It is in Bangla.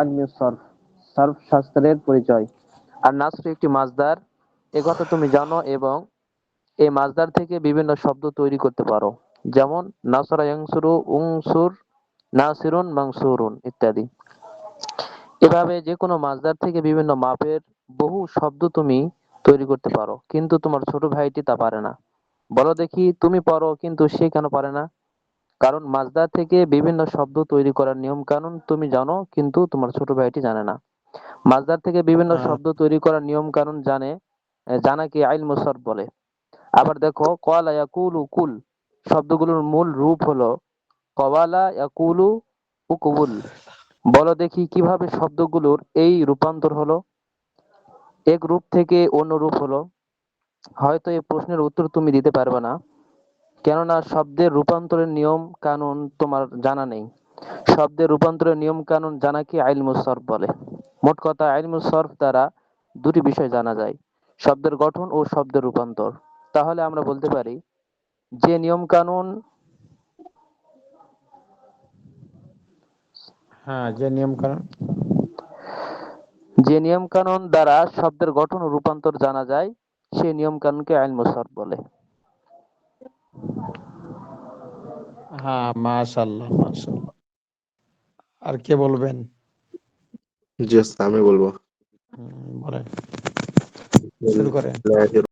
আলমি সরফ সরফ শাস্ত্রের পরিচয়। আর একটি মাছদার এ কথা তুমি জানো এবং এই মাছদার থেকে বিভিন্ন শব্দ তৈরি করতে পারো। যেমন, নাসরা ইয়াংসুরু, উংসুর, নাসিরুন, মাংসুরুন ইত্যাদি। এভাবে যে কোনো মাছদার থেকে বিভিন্ন মাপের বহু শব্দ তুমি তৈরি করতে পারো, কিন্তু তোমার ছোট ভাইটি তা পারে না। বলো দেখি, তুমি পারো, কিন্তু সে কেন পারে না? কারণ মাছদার থেকে বিভিন্ন শব্দ তৈরি করার নিয়ম কানুন তুমি জানো কিন্তু তোমার ছোট ভাইটি জানে না। মাছদার থেকে বিভিন্ন হ্যাঁ। শব্দ তৈরি করার নিয়ম কানুন জানে জানাকে আইল মুসর বলে। আবার দেখো কলা ইয়াকুলু কুল শব্দগুলোর মূল রূপ হলো কওয়ালা ইয়াকুলু উকুবুল। বলো দেখি কীভাবে শব্দগুলোর এই রূপান্তর হলো? এক রূপ থেকে অন্য রূপ হলো। হয়তো এই প্রশ্নের উত্তর তুমি দিতে পারবে না। কেননা শব্দের রূপান্তরের নিয়ম কানুন তোমার জানা নেই। শব্দের রূপান্তরের নিয়ম কানুন জানাকে আইলমুস সরফ বলে। মোট কথা আইলমুস সরফ দ্বারা দুটি বিষয় জানা যায় শব্দের গঠন ও শব্দের রূপান্তর। তাহলে আমরা বলতে পারি যে নিয়ম কানুন হ্যাঁ যে নিয়ম কানুন। যে নিয়ম কানুন দ্বারা শব্দের গঠন ও রূপান্তর জানা যায় সেই নিয়ম কানুনকে আইন মুসরফ বলে। হ্যাঁ মাশাল্লাহ মাশাল্লাহ আর কে বলবেন? জি আমি বলব। হম বলেন। শুরু করেন।